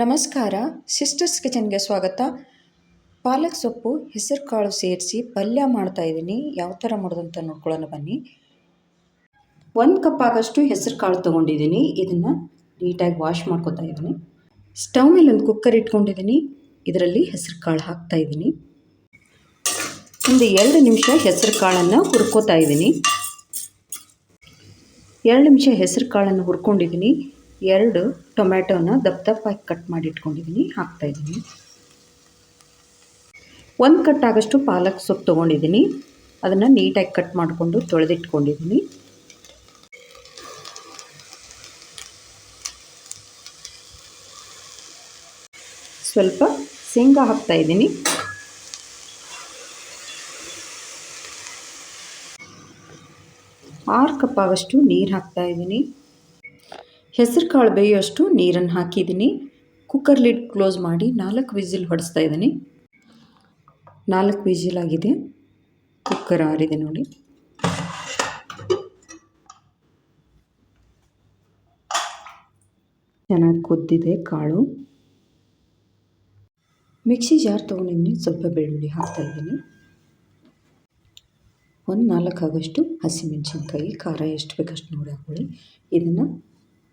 ನಮಸ್ಕಾರ ಸಿಸ್ಟರ್ಸ್ ಕಿಚನ್ಗೆ ಸ್ವಾಗತ. ಪಾಲಕ್ ಸೊಪ್ಪು, ಹೆಸರು ಕಾಳು ಸೇರಿಸಿ ಪಲ್ಯ ಮಾಡ್ತಾ ಇದ್ದೀನಿ. ಯಾವ ಥರ ಮಾಡೋದಂತ ನೋಡ್ಕೊಳ್ಳೋಣ ಬನ್ನಿ. ಒಂದು ಕಪ್ ಆಗಷ್ಟು ಹೆಸರು ಕಾಳು ತೊಗೊಂಡಿದ್ದೀನಿ. ಇದನ್ನು ನೀಟಾಗಿ ವಾಶ್ ಮಾಡ್ಕೊತಾ ಇದ್ದೀನಿ. ಸ್ಟವ್ ಮೇಲೆ ಒಂದು ಕುಕ್ಕರ್ ಇಟ್ಕೊಂಡಿದ್ದೀನಿ. ಇದರಲ್ಲಿ ಹೆಸರು ಕಾಳು ಹಾಕ್ತಾ ಇದ್ದೀನಿ. ಒಂದು ಎರಡು ನಿಮಿಷ ಹೆಸರು ಕಾಳನ್ನು ಹುರ್ಕೋತಾ ಇದ್ದೀನಿ. ಎರಡು ನಿಮಿಷ ಹೆಸರು ಕಾಳನ್ನು ಹುರ್ಕೊಂಡಿದ್ದೀನಿ. ಎರಡು ಟೊಮ್ಯಾಟೋನ ದಪ್ಪ ದಪ್ಪಾಗಿ ಕಟ್ ಮಾಡಿ ಇಟ್ಕೊಂಡಿದ್ದೀನಿ ಹಾಕ್ತಾಯಿದ್ದೀನಿ ಒಂದು ಕಟ್ ಆಗೋಷ್ಟು ಪಾಲಕ್ ಸೊಪ್ಪು ತೊಗೊಂಡಿದ್ದೀನಿ. ಅದನ್ನು ನೀಟಾಗಿ ಕಟ್ ಮಾಡಿಕೊಂಡು ತೊಳೆದಿಟ್ಕೊಂಡಿದ್ದೀನಿ. ಸ್ವಲ್ಪ ಶೇಂಗಾ ಹಾಕ್ತಾಯಿದ್ದೀನಿ ಆರು ಕಪ್ ಆಗೋಷ್ಟು ನೀರು ಹಾಕ್ತಾಯಿದ್ದೀನಿ ಹೆಸರು ಕಾಳು ಬೇಯೋಷ್ಟು ನೀರನ್ನು ಹಾಕಿದ್ದೀನಿ. ಕುಕ್ಕರ್ ಲಿಡ್ ಕ್ಲೋಸ್ ಮಾಡಿ ನಾಲ್ಕು ವಿಜಿಲ್ ಹೊಡೆಸ್ತಾ ಇದ್ದೀನಿ. ನಾಲ್ಕು ವಿಜಿಲ್ ಆಗಿದೆ. ಕುಕ್ಕರ್ ಆರಿದೆ ನೋಡಿ. ಚೆನ್ನಾಗಿ ಕುದ್ದಿದೆ ಕಾಳು. ಮಿಕ್ಸಿ ಜಾರ್ ತೊಗೊಂಡಿದ್ದೀನಿ. ಸ್ವಲ್ಪ ಬೆಳ್ಳುಳ್ಳಿ ಹಾಕ್ತಾ ಇದ್ದೀನಿ. ಒಂದು ನಾಲ್ಕು ಆಗಷ್ಟು ಹಸಿಮೆಣಸಿನ್ಕಾಯಿ, ಖಾರ ಎಷ್ಟು ಬೇಕಷ್ಟು ನೋಡಿ ಹಾಕೊಳ್ಳಿ. ಇದನ್ನು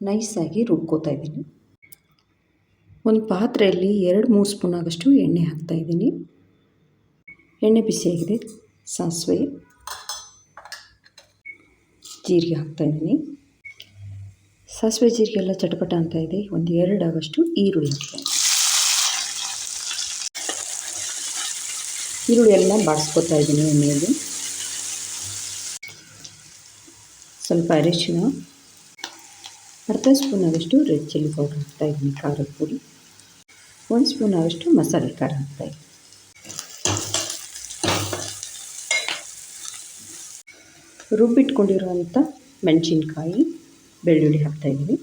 ನೈಸಾಗಿ ರುಬ್ಕೋತಾ ಇದ್ದೀನಿ. ಒಂದು ಪಾತ್ರೆಯಲ್ಲಿ ಎರಡು ಮೂರು ಸ್ಪೂನ್ ಆಗಷ್ಟು ಎಣ್ಣೆ ಹಾಕ್ತಾಯಿದ್ದೀನಿ ಎಣ್ಣೆ ಬಿಸಿಯಾಗಿದೆ, ಸಾಸಿವೆ, ಜೀರಿಗೆ ಹಾಕ್ತಾಯಿದ್ದೀನಿ ಸಾಸಿವೆ ಜೀರಿಗೆ ಎಲ್ಲ ಚಟಪಟ ಅಂತ ಇದೆ, ಒಂದು ಎರಡು ಆಗಷ್ಟು ಈರುಳ್ಳಿ ಹಾಕ್ತಾ ಈರುಳ್ಳಿ ಎಲ್ಲ ಬಾಡಿಸ್ಕೊತಾ ಇದ್ದೀನಿ ಎಣ್ಣೆಯಲ್ಲಿ. ಸ್ವಲ್ಪ ಅರಿಶಿನ ಅರ್ಧ ಸ್ಪೂನ್ ಆದಷ್ಟು ರೆಡ್ ಚಿಲ್ಲಿ ಪೌಡ್ರ್ ಹಾಕ್ತಾಯಿದ್ದೀನಿ ಖಾರದ ಪುಡಿ. ಒಂದು ಸ್ಪೂನ್ ಆದಷ್ಟು ಮಸಾಲೆ ಖಾರ ಹಾಕ್ತಾಯಿದ್ದೀನಿ ರುಬ್ಬಿಟ್ಕೊಂಡಿರುವಂಥ ಮೆಣಸಿನ್ಕಾಯಿ, ಬೆಳ್ಳುಳ್ಳಿ ಹಾಕ್ತಾಯಿದ್ದೀನಿ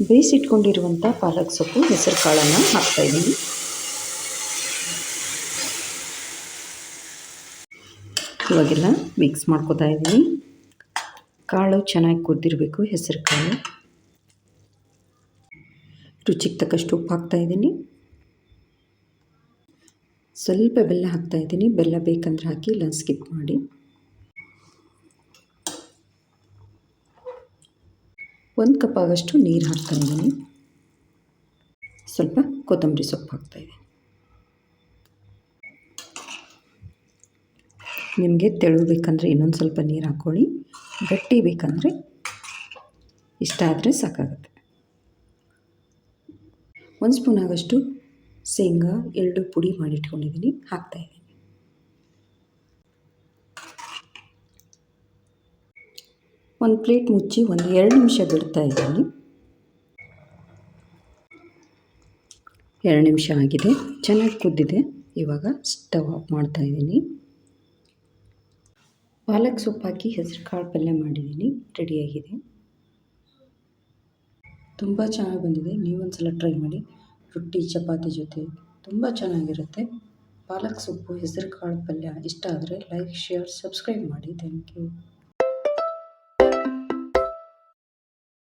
ಬೇಯಿಸಿಟ್ಕೊಂಡಿರುವಂಥ ಪಾಲಕ್ ಸೊಪ್ಪು ಹೆಸರು ಕಾಳನ್ನು ಹಾಕ್ತಾಯಿದ್ದೀನಿ ಇವಾಗೆಲ್ಲ ಮಿಕ್ಸ್ ಮಾಡ್ಕೋತಾ ಇದ್ದೀನಿ. ಕಾಳು ಚೆನ್ನಾಗಿ ಕುದ್ದಿರಬೇಕು ಹೆಸರು ಕಾಳು. ರುಚಿಗೆ ತಕ್ಕಷ್ಟು ಉಪ್ಪು ಹಾಕ್ತಾ ಇದ್ದೀನಿ. ಸ್ವಲ್ಪ ಬೆಲ್ಲ ಹಾಕ್ತಾ ಇದ್ದೀನಿ. ಬೆಲ್ಲ ಬೇಕಂದ್ರೆ ಹಾಕಿ, ಇಲ್ಲ ಸ್ಕಿಪ್ ಮಾಡಿ. ಒಂದು ಕಪ್ ಆಗಷ್ಟು ನೀರು ಹಾಕ್ತಾಯಿದ್ದೀನಿ ಸ್ವಲ್ಪ ಕೊತ್ತಂಬರಿ ಸೊಪ್ಪು ಹಾಕ್ತಾಯಿದ್ದೀನಿ ನಿಮಗೆ ತೆಳು ಬೇಕಂದರೆ ಇನ್ನೊಂದು ಸ್ವಲ್ಪ ನೀರು ಹಾಕ್ಕೊಳ್ಳಿ. ಗಟ್ಟಿ ಬೇಕಂದರೆ ಇಷ್ಟ ಆದರೆ ಸಾಕಾಗುತ್ತೆ. ಒಂದು ಸ್ಪೂನ್ ಆಗಷ್ಟು ಶೇಂಗಾ, ಎರಡು ಪುಡಿ ಮಾಡಿಟ್ಕೊಂಡಿದ್ದೀನಿ. ಹಾಕ್ತಾಯಿದ್ದೀನಿ ಒಂದು ಪ್ಲೇಟ್ ಮುಚ್ಚಿ ಒಂದು ಎರಡು ನಿಮಿಷ ಬಿಡ್ತಾ ಇದ್ದೀನಿ. ಎರಡು ನಿಮಿಷ ಆಗಿದೆ. ಚೆನ್ನಾಗಿ ಕುದ್ದಿದೆ. ಇವಾಗ ಸ್ಟವ್ ಆಫ್ ಮಾಡ್ತಾಯಿದ್ದೀನಿ ಪಾಲಕ್ ಸೊಪ್ಪು ಹಾಕಿ ಹೆಸರು ಕಾಳು ಪಲ್ಯ ಮಾಡಿದ್ದೀನಿ ರೆಡಿಯಾಗಿದೆ ತುಂಬ ಚೆನ್ನಾಗಿ ಬಂದಿದೆ. ನೀವೊಂದು ಸಲ ಟ್ರೈ ಮಾಡಿ. ರೊಟ್ಟಿ, ಚಪಾತಿ ಜೊತೆ ತುಂಬ ಚೆನ್ನಾಗಿರುತ್ತೆ. ಪಾಲಕ್ ಸೊಪ್ಪು ಹೆಸರು ಕಾಳು ಪಲ್ಯ ಇಷ್ಟ ಆದರೆ ಲೈಕ್ ಶೇರ್ ಸಬ್ಸ್ಕ್ರೈಬ್ ಮಾಡಿ. Thank you